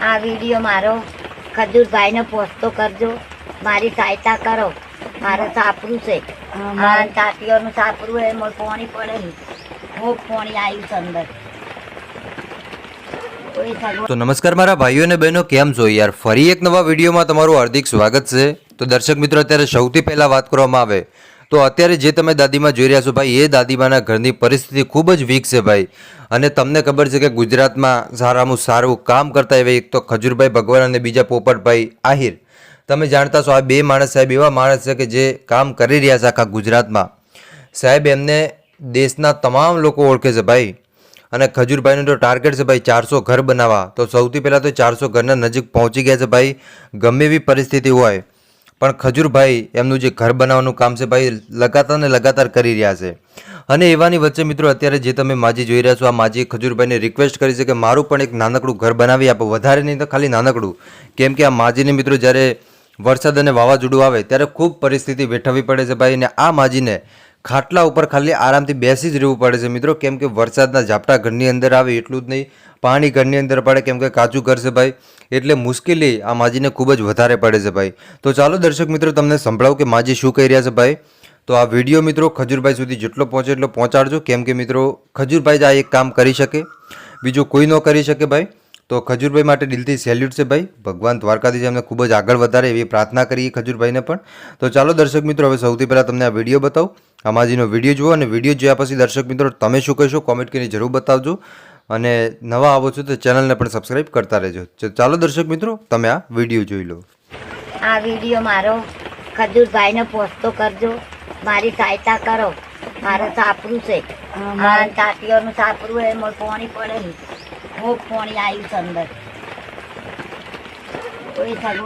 આ વીડિયો મારો ખજૂરભાઈને પહોંચતો કરજો. મારી સહાયતા કરો. મારે સાપરું છે. આ તાટીઓનું સાપરું એ મોર પોણી પડેલું ખૂબ પોણી આવ્યું છે અંદર. તો નમસ્કાર મારા ભાઈઓ અને બહેનો કેમ છો? યાર ફરી એક નવા વિડીયોમાં તમારું હાર્દિક સ્વાગત છે. તો દર્શક મિત્રો અત્યારે સૌથી પહેલાં વાત કરવામાં આવે. તો અત્યારે જે તમે દાદીમાં જોઈ રહ્યા છો ભાઈ એ દાદીમાના ઘરની પરિસ્થિતિ ખૂબ જ વીક છે ભાઈ. અને તમને ખબર છે કે ગુજરાતમાં સારામાં સારું કામ કરતા એવા એક તો ખજૂરભાઈ ભગવાન અને બીજા પોપટભાઈ આહિર. તમે જાણતા છો આ બે માણસ સાહેબ એવા માણસ છે કે જે કામ કરી રહ્યા છે આખા ગુજરાતમાં. સાહેબ, એમને દેશના તમામ લોકો ઓળખે છે ભાઈ. અને ખજૂરભાઈનું તો ટાર્ગેટ છે ભાઈ ચારસો ઘર બનાવવા. તો સૌથી પહેલાં તો ચારસો ઘરના નજીક પહોંચી ગયા છે ભાઈ. ગમે એવી પરિસ્થિતિ હોય, પણ ખજૂરભાઈ એમનું જે ઘર બનાવવાનું કામ છે ભાઈ, લગાતાર ને લગાતાર કરી રહ્યા છે. અને એવાની વચ્ચે મિત્રો અત્યારે જે તમે માજી જોઈ રહ્યા છો, આ માજી ખજૂરભાઈને રિક્વેસ્ટ કરી છે કે મારું પણ એક નાનકડું ઘર બનાવી આપો. વધારે નહીં તો ખાલી નાનકડું. કેમ કે આ માજીને મિત્રો જ્યારે વરસાદ અને વાવાઝોડું આવે ત્યારે ખૂબ પરિસ્થિતિ વેઠવવી પડે છે ભાઈ અને આ માજીને ખાટલા ઉપર ખાલી આરામથી બેસી જ રહેવું પડે છે મિત્રો. કેમ કે વરસાદના ઝાપટા ઘરની અંદર આવે એટલું જ નહીં, પાણી ઘરની અંદર પડે, કેમ કે કાચું ઘર છે ભાઈ. એટલે મુશ્કેલી આ માજીને ખૂબ જ વધારે પડે છે ભાઈ. તો ચાલો દર્શક મિત્રો તમને સંભળાવું કે માજી શું કહી રહ્યા છે ભાઈ. તો આ વીડિયો મિત્રો ખજૂરભાઈ સુધી જેટલો પહોંચે એટલો પહોંચાડજો. કેમ કે મિત્રો ખજૂરભાઈ જ આ એક કામ કરી શકે. બીજું કોઈ ન કરી શકે ભાઈ. તો ખજૂરભાઈ માટે દિલથી સેલ્યુટ છે ભાઈ. ભગવાન દ્વારકાધીશ એમને ખૂબ જ આગળ વધારે એવી પ્રાર્થના કરી ખજૂરભાઈને પણ. તો ચાલો દર્શક મિત્રો, હવે સૌથી પહેલાં તમને આ વીડિયો બતાવું. અમાજીનો વીડિયો જુઓ અને વીડિયો જોયા પછી દર્શક મિત્રો, તમે શું કહેશો? કોમેન્ટ કરીને જરૂર બતાવજો. અને નવા આવો છો તો ચેનલને પણ સબસ્ક્રાઈબ કરતા રહેજો. ચાલો દર્શક મિત્રો, તમે આ વીડિયો જોઈ લો. આ વીડિયો મારો ખજૂરભાઈને પહોંચતો કરજો. મારી સહાયતા કરો. મારે સાપરું છે. આ તાટીઓનું સાપરું એ મને પાણી પડેલું ખૂબ પાણી આવ્યું છે અંદર. કોઈ સગવડ